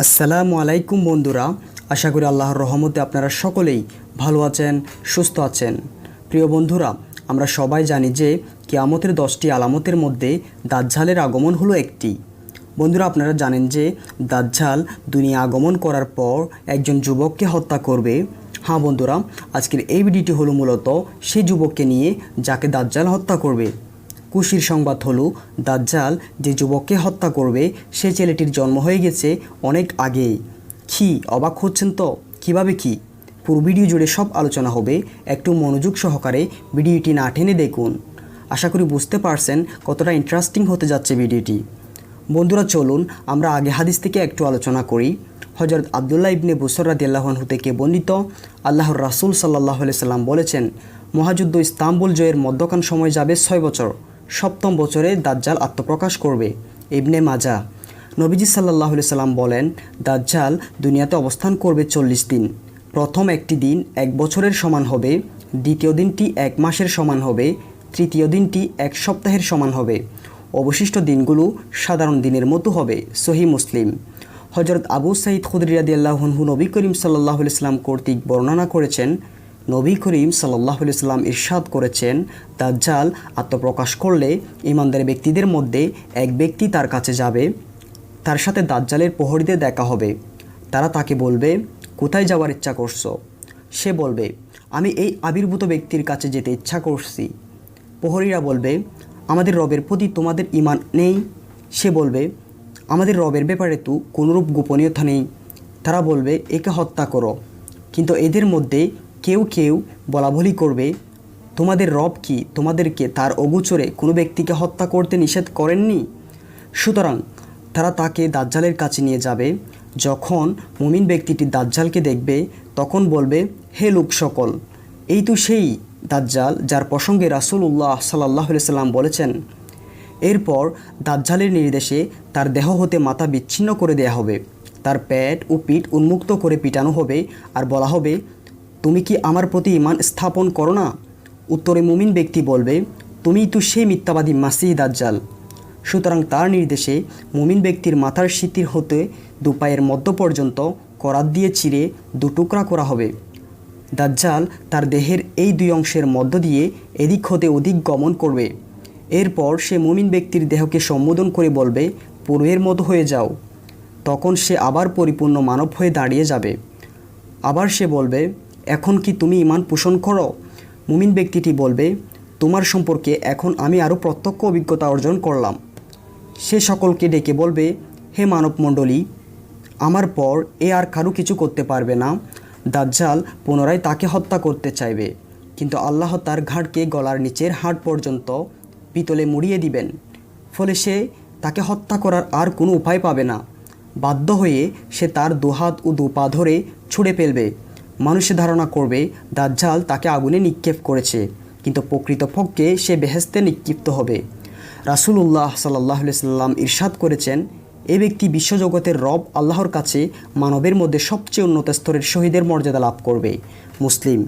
আসসালামু আলাইকুম বন্ধুরা, আশা করি আল্লাহর রহমতে আপনারা সকলেই ভালো আছেন, সুস্থ আছেন। প্রিয় বন্ধুরা, আমরা সবাই জানি যে কেয়ামতের দশটি আলামতের মধ্যে দাজ্জালের আগমন হলো একটি। বন্ধুরা, আপনারা জানেন যে দাজ্জাল দুনিয়া আগমন করার পর একজন যুবককে হত্যা করবে। হ্যাঁ বন্ধুরা, আজকের এই ভিডিওটি হলো মূলত সেই যুবককে নিয়ে যাকে দাজ্জাল হত্যা করবে। খুশির সংবাদ হলো, দাজ্জাল যে যুবককে হত্যা করবে, সে ছেলেটির জন্ম হয়ে গেছে অনেক আগেই। কি, অবাক হচ্ছেন তো? কীভাবে কি? পুরো ভিডিও জুড়ে সব আলোচনা হবে, একটু মনোযোগ সহকারে ভিডিওটি না টেনে দেখুন। আশা করি বুঝতে পারছেন কতটা ইন্টারেস্টিং হতে যাচ্ছে ভিডিওটি। বন্ধুরা, চলুন আমরা আগে হাদিস থেকে একটু আলোচনা করি। হজরত আবদুল্লাহ ইবনে বুসর রাদিয়াল্লাহনহু থেকে বর্ণিত, আল্লাহর রাসূল সাল্লাহ সাল্লাম বলেছেন, মহাযুদ্ধ ইস্তাম্বুল জয়ের মধ্যখান সময় যাবে ছয় বছর। সপ্তম বছরে দাজ্জাল আত্মপ্রকাশ করবে। ইবনে মাজা। নবীজি সাল্লাহ সাল্লাম বলেন, দাজ্জাল দুনিয়াতে অবস্থান করবে চল্লিশ দিন। প্রথম একটি দিন এক বছরের সমান হবে, দ্বিতীয় দিনটি এক মাসের সমান হবে, তৃতীয় দিনটি এক সপ্তাহের সমান হবে। অবশিষ্ট দিনগুলো সাধারণ দিনের মতো হবে। সহি মুসলিম। হজরত আবু সাইদ খুদরিয়াদি আল্লাহনহু নবী করিম সাল্লাহ ইসলাম কর্তৃক বর্ণনা করেছেন নবী করিম সাল্লাহ সাল্লাম ইরশাদ করেছেন, দাজ্জাল আত্মপ্রকাশ করলে ইমানদার ব্যক্তিদের মধ্যে এক ব্যক্তি তার কাছে যাবে, তার সাথে দাজ্জালের প্রহরীদের দেখা হবে। তারা তাকে বলবে, কোথায় যাওয়ার ইচ্ছা করছ? সে বলবে, আমি এই আবির্ভূত ব্যক্তির কাছে যেতে ইচ্ছা করছি। প্রহরীরা বলবে, আমাদের রবের প্রতি তোমাদের ইমান নেই। সে বলবে, আমাদের রবের ব্যাপারে তো কোনোরূপ গোপনীয়তা নেই। তারা বলবে, একে হত্যা করো। কিন্তু এদের মধ্যে কেউ কেউ বলাবলি করবে, তোমাদের রব কি তোমাদেরকে তার অগুচরে কোনো ব্যক্তিকে হত্যা করতে নিষেধ করেননি? সুতরাং তারা তাকে দাজ্জালের কাছে নিয়ে যাবে। যখন মুমিন ব্যক্তিটি দাজ্জালকে দেখবে, তখন বলবে, হে লোক সকল, এই তো সেই দাজ্জাল যার প্রসঙ্গে রাসূলুল্লাহ সাল্লাহ সাল্লাম বলেছেন। এরপর দাজ্জালের নির্দেশে তার দেহ হতে মাথা বিচ্ছিন্ন করে দেয়া হবে। তার পেট ও পিঠ উন্মুক্ত করে পিটানো হবে আর বলা হবে তুমি কি আমার প্রতি ইমান স্থাপন করো না? উত্তরে মুমিন ব্যক্তি বলবে, তুমিই তো সেই মিথ্যাবাদী মাসিহ দাজ্জাল। সুতরাং তার নির্দেশে মুমিন ব্যক্তির মাথার স্মৃতির হতে দুপায়ের মধ্য পর্যন্ত করাত দিয়ে চিরে দুটুকরা করা হবে। দাজ্জাল তার দেহের এই দুই অংশের মধ্য দিয়ে এদিক হতে ওদিক গমন করবে। এরপর সে মুমিন ব্যক্তির দেহকে সম্বোধন করে বলবে পূর্বের মতো হয়ে যাও। তখন সে আবার পরিপূর্ণ মানব হয়ে দাঁড়িয়ে যাবে। আবার সে বলবে এখন কি তুমি ইমান পোষণ করো? মুমিন ব্যক্তিটি বলবে, তোমার সম্পর্কে এখন আমি আরও প্রত্যক্ষ অভিজ্ঞতা অর্জন করলাম। সে সকলকে ডেকে বলবে, হে মানবমণ্ডলী, আমার পর এ আর কারও কিছু করতে পারবে না। দাজ্জাল পুনরায় তাকে হত্যা করতে চাইবে, কিন্তু আল্লাহ তার ঘাটকে গলার নিচের হাট পর্যন্ত পিতলে মুড়িয়ে দিবেন। ফলে সে তাকে হত্যা করার আর কোনো উপায় পাবে না। বাধ্য হয়ে সে তার দুহাত ও দুপা ধরে ছুঁড়ে ফেলবে। মানুষে ধারণা করবে, দাজ্জাল তাকে আগুনে নিক্ষেপ করেছে, কিন্তু প্রকৃতপক্ষে সে বেহেস্তে নিক্ষিপ্ত হবে। রাসূলুল্লাহ সাল্লাহ সাল্লাম ইরশাদ করেছেন, এ ব্যক্তি বিশ্বজগতের রব আল্লাহর কাছে মানবের মধ্যে সবচেয়ে উন্নত স্তরের শহীদের মর্যাদা লাভ করবে। মুসলিম।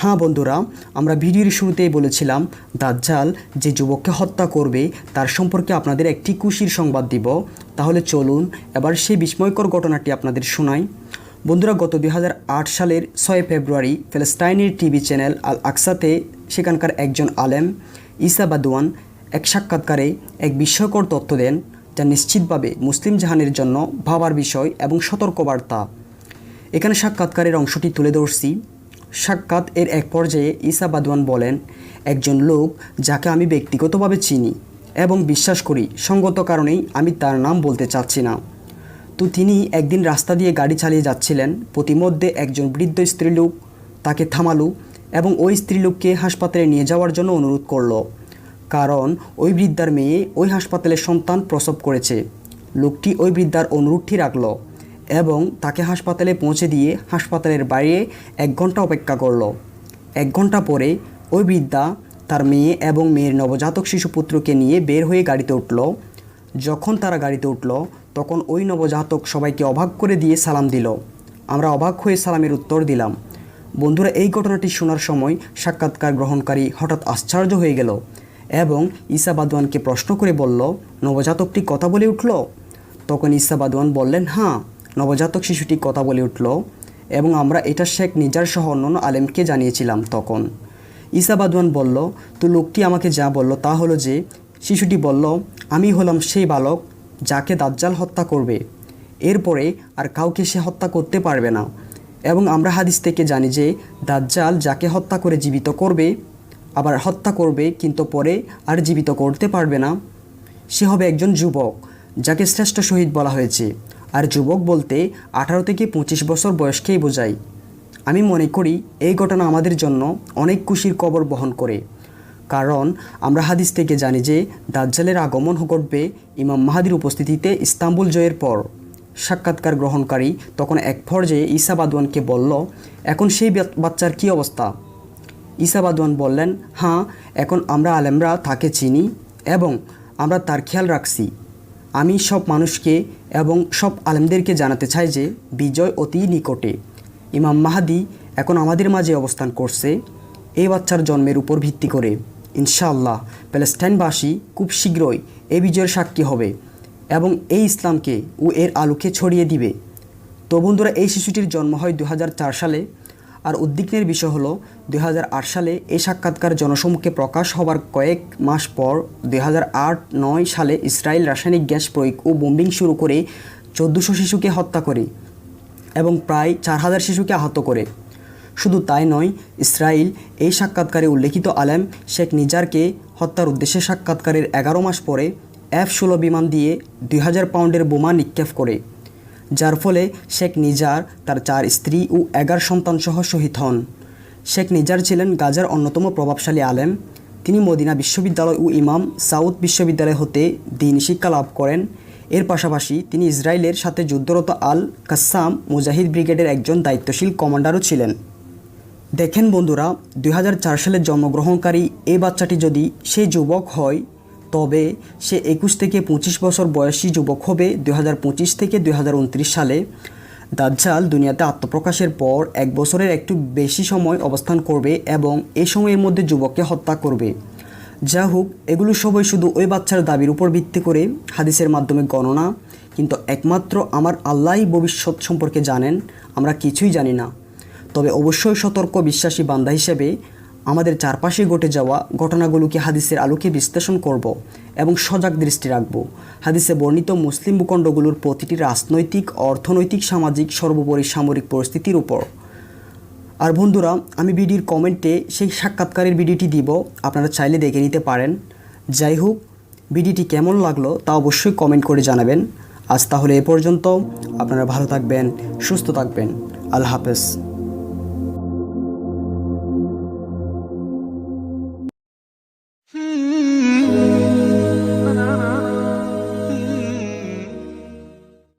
হ্যাঁ বন্ধুরা, আমরা ভিডিওর শুরুতেই বলেছিলাম, দাজ্জাল যে যুবককে হত্যা করবে, তার সম্পর্কে আপনাদের একটি খুশির সংবাদ দিব। তাহলে চলুন, এবার সেই বিস্ময়কর ঘটনাটি আপনাদের শোনাই। বন্ধুরা, গত দু হাজার আট সালের ছয় ফেব্রুয়ারি ফেলেস্টাইনের টিভি চ্যানেল আল আকসাতে সেখানকার একজন আলেম ইসা বাদওয়ান এক সাক্ষাৎকারে এক বিস্ময়কর তথ্য দেন যা নিশ্চিতভাবে মুসলিম জাহানের জন্য ভাবার বিষয় এবং সতর্কবার্তা। এখানে সাক্ষাৎকারের অংশটি তুলে ধরছি। সাক্ষাৎ এর এক পর্যায়ে ইসা বাদওয়ান বলেন, একজন লোক যাকে আমি ব্যক্তিগতভাবে চিনি এবং বিশ্বাস করি, সঙ্গত কারণেই আমি তার নাম বলতে চাচ্ছি না। তো তিনি একদিন রাস্তা দিয়ে গাড়ি চালিয়ে যাচ্ছিলেন। প্রতিমধ্যে একজন বৃদ্ধ স্ত্রীলোক তাকে থামালো এবং ওই স্ত্রীলোককে হাসপাতালে নিয়ে যাওয়ার জন্য অনুরোধ করল। কারণ ওই বৃদ্ধার মেয়ে ওই হাসপাতালে সন্তান প্রসব করেছে। লোকটি ওই বৃদ্ধার অনুরোধটি রাখল এবং তাকে হাসপাতালে পৌঁছে দিয়ে হাসপাতালের বাইরে এক ঘণ্টা অপেক্ষা করল। এক ঘণ্টা পরে ওই বৃদ্ধা তার মেয়ে এবং মেয়ের নবজাতক শিশুপুত্রকে নিয়ে বের হয়ে গাড়িতে উঠল। যখন তারা গাড়িতে উঠল তখন ওই নবজাতক সবাইকে অবাক করে দিয়ে সালাম দিল। আমরা অবাক হয়ে সালামের উত্তর দিলাম। বন্ধুরা, এই ঘটনাটি শোনার সময় সাক্ষাৎকার গ্রহণকারী হঠাৎ আশ্চর্য হয়ে গেল এবং ঈসা বাদওয়ানকে প্রশ্ন করে বলল নবজাতকটি কথা বলে উঠল? তখন ইসা বাদওয়ান বললেন হ্যাঁ নবজাতক শিশুটি কথা বলে উঠল এবং আমরা এটা শেখ নিজার সহ অন্যান্য আলেমকে জানিয়েছিলাম তখন। ইসা বাদওয়ান বলল, তো লোকটি আমাকে যা বলল তা হলো যে, শিশুটি বলল, আমি হলাম সেই বালক যাকে দাজ্জাল হত্যা করবে। এরপরে আর কাউকে সে হত্যা করতে পারবে না। এবং আমরা হাদিস থেকে জানি যে, দাজ্জাল যাকে হত্যা করে জীবিত করবে, আবার হত্যা করবে কিন্তু পরে আর জীবিত করতে পারবে না। সে হবে একজন যুবক, যাকে শ্রেষ্ঠ শহীদ বলা হয়েছে। আর যুবক বলতে আঠারো থেকে পঁচিশ বছর বয়সকেই বোঝায়। আমি মনে করি, এই ঘটনা আমাদের জন্য অনেক খুশির কবর বহন করে। কারণ আমরা হাদিস থেকে জানি যে দাজ্জালের আগমন ঘটবে ইমাম মাহাদির উপস্থিতিতে ইস্তাম্বুল জয়ের পর। সাক্ষাৎকার গ্রহণকারী তখন এক পর্যায়ে ঈসা বাদওয়ানকে বলল, এখন সেই বাচ্চার কী অবস্থা? ঈসা বাদওয়ান বললেন হ্যাঁ এখন আমরা আলেমরা তাকে চিনি এবং আমরা তার খেয়াল রাখছি। আমি সব মানুষকে এবং সব আলেমদেরকে জানাতে চাই যে বিজয় অতি নিকটে। ইমাম মাহাদি এখন আমাদের মাঝে অবস্থান করছে, এই বাচ্চার জন্মের উপর ভিত্তি করে। ইনশাআল্লাহ প্যালেস্টাইনবাসী খুব শীঘ্রই এ বিজয়ের সাক্ষী হবে এবং এই ইসলামকে ও এর আলোকে ছড়িয়ে দিবে। তো বন্ধুরা, এই শিশুটির জন্ম হয় দুই হাজার চার সালে আর উদ্বিগ্নের বিষয় হলো দুই হাজার আট সালে এই সাক্ষাৎকার জনসমুখে প্রকাশ হবার কয়েক মাস পর দুই নয় সালে ইসরায়েল রাসায়নিক গ্যাস প্রয়োগ ও বোম্বিং শুরু করে চোদ্দোশো শিশুকে হত্যা করে এবং প্রায় চার হাজার শিশুকে আহত করে। শুধু তাই নয় ইসরায়েল এই সাক্ষাৎকারে উল্লেখিত আলেম শেখ নিজারকে হত্যার উদ্দেশ্যে সাক্ষাৎকারের এগারো মাস পরে এফ ষোলো বিমান দিয়ে দুই হাজার পাউন্ডের বোমা নিক্ষেপ করে, যার ফলে শেখ নিজার, তার চার স্ত্রী ও এগারো সন্তানসহ শহীদ হন। শেখ নিজার ছিলেন গাজার অন্যতম প্রভাবশালী আলেম। তিনি মদিনা বিশ্ববিদ্যালয় ও ইমাম সাউথ বিশ্ববিদ্যালয় হতে দিন শিক্ষা লাভ করেন। এর পাশাপাশি তিনি ইসরায়েলের সাথে যুদ্ধরত আল কাসাম মুজাহিদ ব্রিগেডের একজন দায়িত্বশীল কমান্ডারও ছিলেন। দেখেন বন্ধুরা, দুই হাজার চার সালে জন্মগ্রহণকারী এই বাচ্চাটি যদি সে যুবক হয়, তবে সে একুশ থেকে পঁচিশ বছর বয়সী যুবক হবে দু হাজার পঁচিশ থেকে দু হাজার উনত্রিশ সালে। দাজ্জাল দুনিয়াতে আত্মপ্রকাশের পর এক বছরের একটু বেশি সময় অবস্থান করবে এবং এ সময়ের মধ্যে যুবককে হত্যা করবে। যা হোক, এগুলো সবই শুধু ওই বাচ্চার দাবির উপর ভিত্তি করে হাদিসের মাধ্যমে গণনা। কিন্তু একমাত্র আমার আল্লাহই ভবিষ্যৎ সম্পর্কে জানেন, আমরা কিছুই জানি না। তবে অবশ্যই সতর্ক বিশ্বাসী বান্দা হিসেবে আমাদের চারপাশে ঘটে যাওয়া ঘটনাগুলোকে হাদিসের আলোকে বিশ্লেষণ করব এবং সজাগ দৃষ্টি রাখব। হাদিসে বর্ণিত মুসলিম ভূখণ্ডগুলোর প্রতিটি রাজনৈতিক, অর্থনৈতিক, সামাজিক, সর্বোপরি সামরিক পরিস্থিতির উপর। আর বন্ধুরা, আমি ভিডিওর কমেন্টে সেই সাক্ষাৎকারের ভিডিওটি দিব, আপনারা চাইলে দেখে নিতে পারেন। যাই হোক ভিডিওটি কেমন লাগল তা অবশ্যই কমেন্ট করে জানাবেন। আজ তাহলে এ পর্যন্ত। আপনারা ভালো থাকবেন, সুস্থ থাকবেন। আল্লাহ হাফেজ।